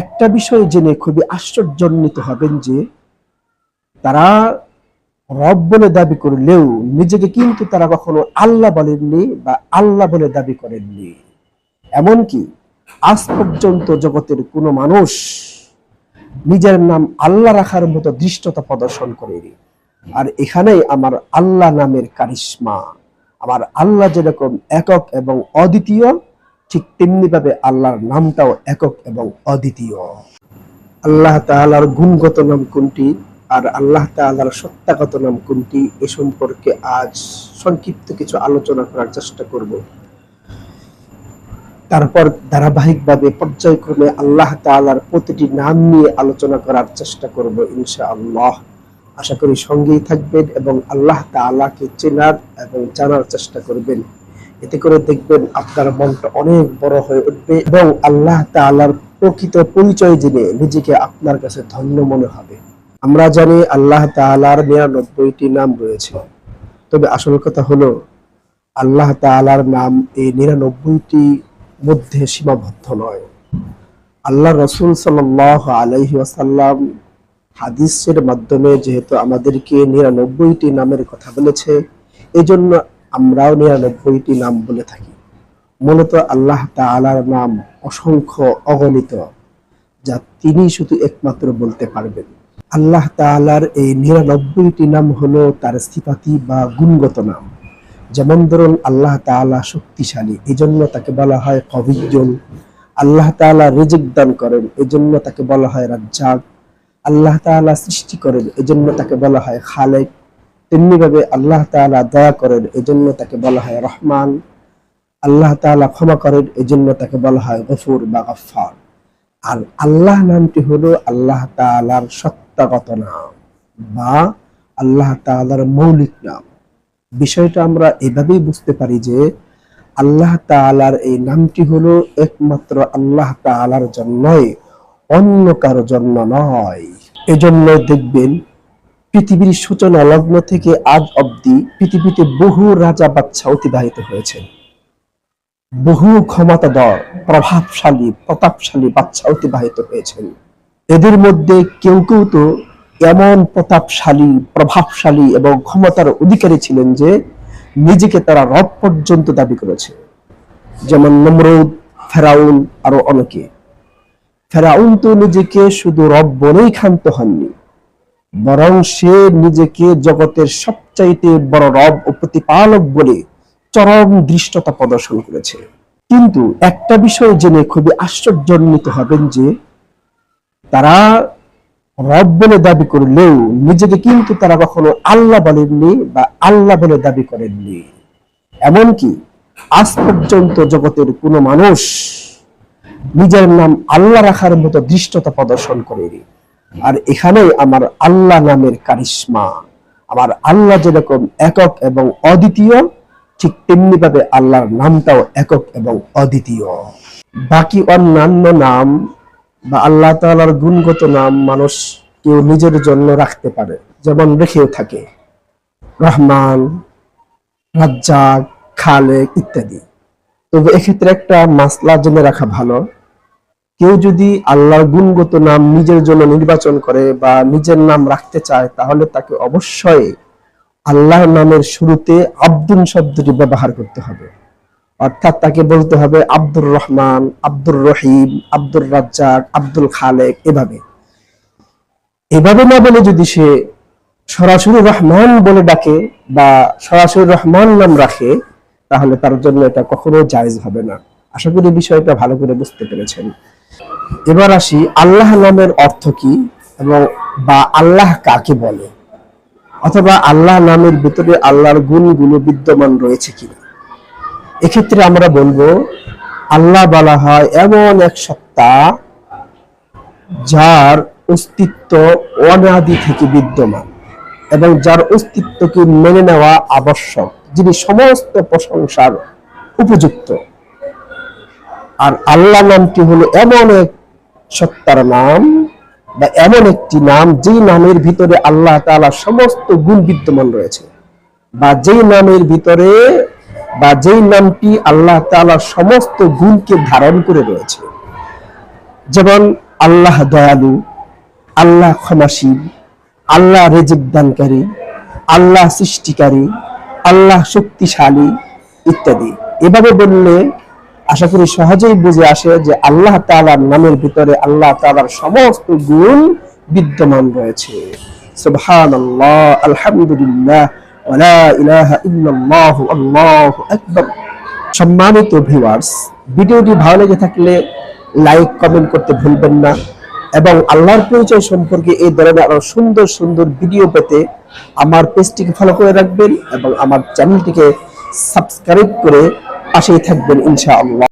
একটা বিষয় জেনে খুবই আশ্চর্যান্বিত হবেন যে, তারা রব বলে দাবি করলেও নিজেকে কিন্তু তারা কখনো আল্লাহ বলেননি বা আল্লাহ বলে দাবি করেননি। এমনকি আজ পর্যন্ত জগতের কোনো মানুষ নিজের নাম আল্লাহ রাখার মতো দৃষ্টতা প্রদর্শন করেনি। আর এখানেই আমার আল্লাহ নামের কারিশ্মা, আমার আল্লাহ যেরকম একক এবং অদ্বিতীয় ঠিক তেমনি ভাবে আল্লাহর নামটাও একক এবং অদ্বিতীয়। আল্লাহ তাআলার গুণগত নাম কোনটি আর আল্লাহ তাআলার সত্তাগত নাম কোনটি এ সম্পর্কে আজ সংক্ষিপ্ত কিছু আলোচনা করার চেষ্টা করব। তারপর ধারাবাহিকভাবে পর্যায়ক্রমে আল্লাহ তাআলার প্রতিটি নাম নিয়ে আলোচনা করার চেষ্টা করব ইনশাআল্লাহ। আশা করি সঙ্গেই থাকবেন এবং আল্লাহ তাআলাকে চেনার এবং জানার চেষ্টা করবেন। এতে করে দেখবেন আপনার মনটা অনেক বড় হয়ে উঠবে এবং আল্লাহ তাআলার প্রকৃত পরিচয় জেনে নিজেকে আপনার কাছে ধন্য মনে হবে। আমরা জানি আল্লাহ তাআলার নিরানব্বইটি নাম রয়েছে। তবে আসল কথা হলো, আল্লাহ তাআলার নাম এই নিরানব্বইটি মধ্যে সীমাবদ্ধ নয়। আল্লাহ রসুল সাল্লাহ আলাইহি ওয়াসাল্লাম হাদিসের মাধ্যমে যেহেতু আমাদেরকে নিরানব্বইটি নামের কথা বলেছে এই জন্য আমরাও নিরানব্বইটি নাম বলে থাকি। মূলত আল্লাহ তাআলার নাম অসংখ্য অগণিত, যা তিনি শুধু একমাত্র বলতে পারবেন। আল্লাহ তাআলার এই নিরানব্বইটি নাম হলো তার সিফাতি বা গুণগত নাম। যেমন ধরুন, আল্লাহ তাআলা শক্তিশালী এই জন্য তাকে বলা হয় কবিজন আল্লাহ তাআলা রিজিক দান করেন এই জন্য তাকে বলা হয় রাজ্জাক। আল্লাহ তাআলা সৃষ্টি করেন এই জন্য তাকে বলা হয় খালেক। তেমনি ভাবে আল্লাহ তাআলা দয়া করেন এই জন্য তাকে বলা হয় রহমান। আল্লাহ তাআলা ক্ষমা করেন এই জন্য তাকে বলা হয় গফুর বা গফার আর আল্লাহ নামটি হলো আল্লাহ তাআলার সত্তাগত নাম বা আল্লাহ তাআলার মৌলিক নাম। বিষয়টা আমরা এভাবেই বুঝতে পারি যে আল্লাহ তাআলার এই নামটি হলো একমাত্র আল্লাহ তাআলার জন্যই, অন্য কারও জন্য নয়। এজন্য দেখবেন পৃথিবীর সূচনা লগ্ন থেকে আজ অবধি পৃথিবীতে বহু রাজা বাচ্চা অতিবাহিত হয়েছে বহু ক্ষমতাধর, প্রভাবশালী, প্রতাপশালী বাচ্চা অতিবাহিত হয়েছেন। এদের মধ্যে কেউ কেউ তো এমন প্রতাপশালী, প্রভাবশালী এবং ক্ষমতার অধিকারী ছিলেন যে নিজেকে তারা রব পর্যন্ত দাবি করেছে। যেমন নমরুদ, ফেরাউন আরও অনেকে। ফেরাউন তো নিজেকে শুধু রব বলেই ক্ষান্ত হননি। বরং সে নিজেকে জগতের সবচাইতে বড় রব ও প্রতিপালক বলে চরম দৃষ্টতা প্রদর্শন করেছে। কিন্তু একটা বিষয় জেনে খুবই আশ্চর্যান্বিত হবেন যে, তারা রব বলে দাবি করলেও নিজেকে কিন্তু তারা কখনো আল্লাহ বলেননি বা আল্লাহ বলে দাবি করেননি। এমনকি আজ পর্যন্ত জগতের কোনো মানুষ নিজের নাম আল্লাহ রাখার মতো দৃষ্টতা প্রদর্শন করেনি। আর এখানেই আমার আল্লাহ নামের কারিশ্মা। আমার আল্লাহ যেরকম একক এবং অদ্বিতীয়, ঠিক তেমনি ভাবে আল্লাহর নামটাও একক এবং অদ্বিতীয়। বাকি অন্যান্য নাম বা আল্লাহ তাআলার গুণগত নাম মানুষ কেউ নিজের জন্য রাখতে পারে, যেমন রেখেও থাকে। রহমান, রাজ্জাক, খালেক ইত্যাদি। তবে এক্ষেত্রে একটা মাসলা জেনে রাখা ভালো। কেউ যদি আল্লাহর গুণগত নাম নিজের জন্য নির্বাচন করে বা নিজের নাম রাখতে চায়, তাহলে তাকে অবশ্যই আল্লাহর নামের শুরুতে আব্দুল শব্দটি ব্যবহার করতে হবে। অর্থাৎ তাকে বলতে হবে আব্দুর রহমান, আব্দুর রহিম, আব্দুর রাজ্জাক, আব্দুল খালেক এভাবে। এভাবে না বলে যদি সে সরাসরি রহমান বলে ডাকে বা সরাসরি রহমান নাম রাখে, তাহলে তার জন্য এটা কখনো জায়েজ হবে না। আশা করি বিষয়টা ভালো করে বুঝতে পেরেছেন। এবার আসি, আল্লাহ নামের অর্থ কি এবং বা আল্লাহ কাকে বলে? অথবা আল্লাহ নামের ভিতরে আল্লাহর গুণগুলো বিদ্যমান রয়েছে কিনা? এক্ষেত্রে আমরা বলব, আল্লাহ বলা হয় এমন এক সত্তা যার অস্তিত্ব অনাদি থেকে বিদ্যমান এবং যার অস্তিত্বকে মেনে নেওয়া আবশ্যক, যিনি সমস্ত প্রশংসার উপযুক্ত। আর আল্লাহ নামটি হলো এমন এক সত্তার নাম বা এমন একটি নাম যেই নামের ভিতরে আল্লাহ তাআলা সমস্ত গুণ বিদ্যমান রয়েছে। বা যেই নামের ভিতরে বা যেই নামটি আল্লাহ তাআলা সমস্ত গুণকে ধারণ করে রয়েছে। যেমন আল্লাহ দয়ালু, আল্লাহ ক্ষমাশীল, আল্লাহ রেজিক দানকারী আল্লাহ সৃষ্টিকারী, আল্লাহ শক্তিশালী ইত্যাদি। এভাবে বললে আশা করি সহজেই বুঝে আসে যে আল্লাহ তাআলার নামের ভিতরে আল্লাহ তালার সমস্ত গুণ বিদ্যমান রয়েছে। সম্মানিত ভিউয়ার্স ভিডিওটি ভালো লেগে থাকলে লাইক, কমেন্ট করতে ভুলবেন না এবং আল্লাহর পরিচয় সম্পর্কে এই ধরনের আরও সুন্দর সুন্দর ভিডিও পেতে আমার পেজটিকে ফলো করে রাখবেন এবং আমার চ্যানেলটিকে সাবস্ক্রাইব করে পাশেই থাকবেন ইনশাআল্লাহ